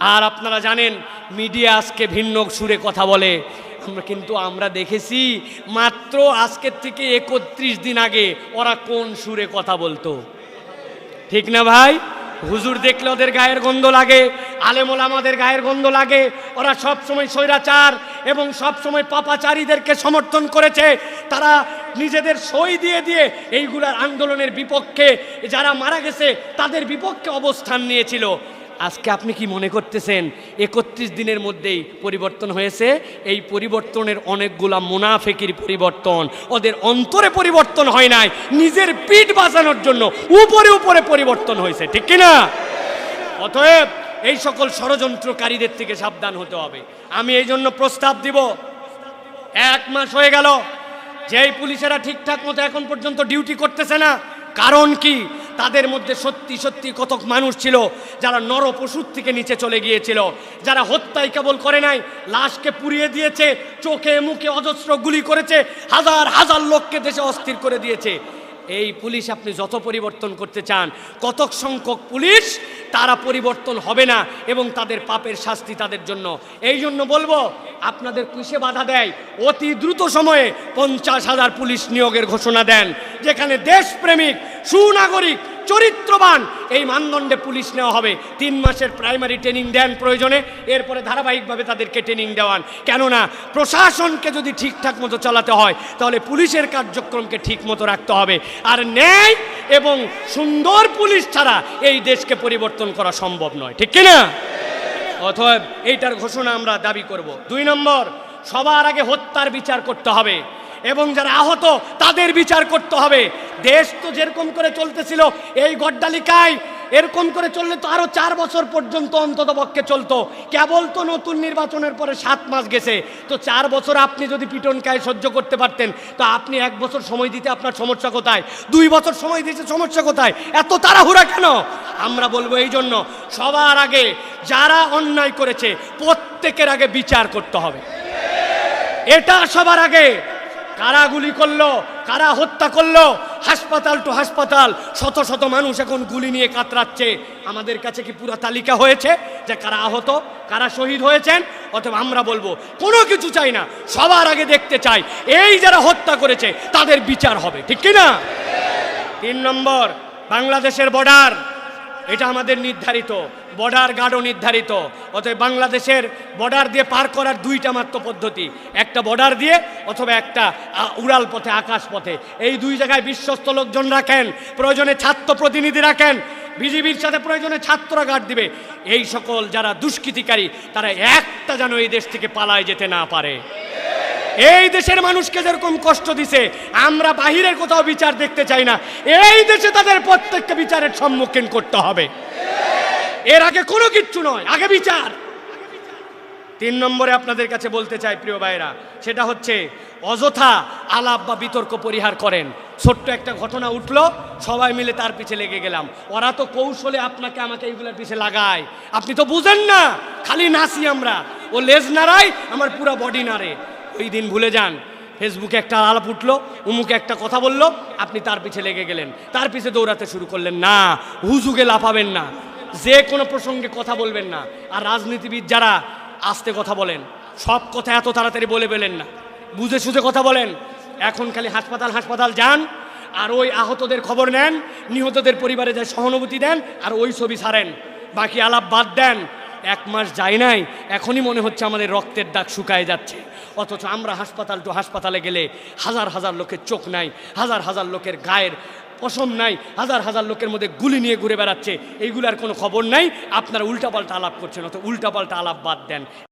আর আপনারা জানেন, মিডিয়া আজকে ভিন্ন সুরে কথা বলে। আমরা কিন্তু, আমরা দেখেছি, মাত্র আজকের থেকে একত্রিশ দিন আগে ওরা কোন সুরে কথা বলতো। ঠিক না ভাই? হুজুর দেখলে ওদের গায়ের গন্ধ লাগে, আলেমোল আমাদের গায়ের গন্ধ লাগে। ওরা সব সময় স্বৈরাচার এবং সব সময় পাপাচারীদেরকে সমর্থন করেছে। তারা নিজেদের সই দিয়ে দিয়ে এইগুলার আন্দোলনের বিপক্ষে, যারা মারা গেছে, তাদের বিপক্ষে অবস্থান নিয়েছিল। আজকে আপনি কি মনে করতেছেন একত্রিশ দিনের মধ্যেই পরিবর্তন হয়েছে? এই পরিবর্তনের অনেকগুলা মুনাফেকির পরিবর্তন, ওদের অন্তরে পরিবর্তন হয় নাই, নিজের পিঠ বাঁচানোর জন্য উপরে উপরে পরিবর্তন হয়েছে, ঠিক কিনা? অতএব এই সকল ষড়যন্ত্রকারীদের থেকে সাবধান হতে হবে। আমি এই জন্য প্রস্তাব দিব। এক মাস হয়ে গেল, যেই পুলিশেরা ঠিকঠাক মতো এখন পর্যন্ত ডিউটি করতেছে না, কারণ কি? তাদের মধ্যে সত্যি সত্যি কতক মানুষ ছিল যারা নর পশুর থেকে নিচে চলে গিয়েছিল, যারা হত্যাই কেবল করে নাই, লাশকে পুড়িয়ে দিয়েছে, চোখে মুখে অজস্র গুলি করেছে, হাজার হাজার লোককে দেশে অস্থির করে দিয়েছে। এই পুলিশ আপনি যত পরিবর্তন করতে চান, কতক সংখ্যক পুলিশ, তারা পরিবর্তন হবে না এবং তাদের পাপের শাস্তি তাদের জন্য। এই জন্য বলব আপনাদের কিসে বাধা দেয়? অতি দ্রুত সময়ে পঞ্চাশ হাজার পুলিশ নিয়োগের ঘোষণা দেন, যেখানে দেশপ্রেমিক, সুনাগরিক, চরিত্রবান এই মানদণ্ডে পুলিশ নেওয়া হবে। তিন মাসের প্রাইমারি ট্রেনিং দেন প্রয়োজনে, এরপরে ধারাবাহিকভাবে তাদেরকে ট্রেনিং দেওয়ান। কেননা, প্রশাসনকে যদি ঠিকঠাক মতো চালাতে হয়, তাহলে পুলিশের কার্যক্রমকে ঠিক মতো রাখতে হবে। আর ন্যায় এবং সুন্দর পুলিশ ছাড়া এই দেশকে পরিবর্তন করা সম্ভব নয়। ঠিক কিনা? অতএব এইটার ঘোষণা আমরা দাবি করব। দুই নম্বর, সবার আগে হত্যার বিচার করতে হবে এবং যারা আহত তাদের বিচার করতে হবে। দেশ তো যেরকম করে চলতেছিল, এই গড্ডালিকায় এরকম করে চললে তো আরও চার বছর পর্যন্ত অন্তত পক্ষে চলতো। কেবল তো নতুন নির্বাচনের পরে সাত মাস গেছে। তো চার বছর আপনি যদি পিটনকায় সহ্য করতে পারতেন, তো আপনি এক বছর সময় দিতে আপনার সমস্যা কোথায়? দুই বছর সময় দিতে সমস্যা কোথায়? এত তাড়াহুড়া কেন? আমরা বলব এই জন্য সবার আগে যারা অন্যায় করেছে, প্রত্যেকের আগে বিচার করতে হবে। এটা সবার আগে। কারা গুলি করল, কারা হত্যা করল হাসপাতাল টু হাসপাতাল, শত শত মানুষ এখন গুলি নিয়ে কাতরাচ্ছে। আমাদের কাছে কি পুরো তালিকা হয়েছে যে কারা আহত, কারা শহীদ হয়েছেন? অথবা আমরা বলব, কোনো কিছু চাই না, সবার আগে দেখতে চাই, এই যারা হত্যা করেছে, তাদের বিচার হবে, ঠিক কিনা? তিন নম্বর, বাংলাদেশের বর্ডার এটা আমাদের নির্ধারিত, বর্ডার গার্ডও নির্ধারিত। অতএব বাংলাদেশের বর্ডার দিয়ে পার করার দুইটা মাত্র পদ্ধতি, একটা বর্ডার দিয়ে অথবা একটা উড়াল পথে, আকাশ পথে। এই দুই জায়গায় বিশ্বস্ত লোকজন রাখেন, প্রয়োজনে ছাত্র প্রতিনিধি রাখেন, বিজিবির সাথে প্রয়োজনে ছাত্ররা গার্ড দিবে। এই সকল যারা দুষ্কৃতিকারী, তারা একটা যেন এই দেশ থেকে পালায় যেতে না পারে। এই দেশের মানুষকে যেরকম কষ্ট দিছে, আমরা বাহিরের কোথাও বিচার দেখতে চাই না। এই দেশে তাদের প্রত্যেককে বিচারের সম্মুখীন করতে হবে। এর আগে কোনো কিচ্ছু নয়, আগে বিচার। তিন নম্বরে আপনাদের কাছে বলতে চাই, প্রিয় ভাইরা সেটা হচ্ছে, অযথা আলাপ বা বিতর্ক পরিহার করেন। ছোট্ট একটা ঘটনা উঠল, সবাই মিলে তার পিছে লেগে গেলাম। ওরা তো কৌশলে আপনাকে আমাকে এইগুলোর পিছে লাগায়। আপনি তো বুঝেন না, খালি নাচি আমরা। ও লেজ নাড়াই আমার পুরো বডি নাড়ে। ওই দিন ভুলে যান। ফেসবুকে একটা আলাপ উঠল, উমুকে একটা কথা বলল, আপনি তার পিছে লেগে গেলেন। তার পিছে দৌড়াতে শুরু করলেন। না, হুজুগে লাফাবেন না। যে কোনো প্রসঙ্গে কথা বলবেন না। আর রাজনীতিবিদ যারা, আস্তে কথা বলেন। সব কথা এত তাড়াতাড়ি বলে বেলেন না। বুঝে সুঝে কথা বলেন। এখন খালি হাসপাতাল হাসপাতাল যান। আর ওই আহতদের খবর নেন। নিহতদের পরিবারে যায় সহানুভূতি দেন। আর ওই ছবি ছাড়েন বাকি আলাপ বাদ দেন। এক মাস যায় নাই, এখনই মনে হচ্ছে আমাদের রক্তের দাগ শুকায় যাচ্ছে। অথচ আমরা হাসপাতাল টু হাসপাতালে গেলে হাজার হাজার লোকের চোখ নাই, হাজার হাজার লোকের গায়ের পশম নাই, হাজার হাজার লোকের মধ্যে গুলি নিয়ে ঘুরে বেড়াচ্ছে। এইগুলার কোনো খবর নাই, আপনারা উল্টাপাল্টা আলাপ করছেন অত উল্টাপাল্টা আলাপ বাদ দেন।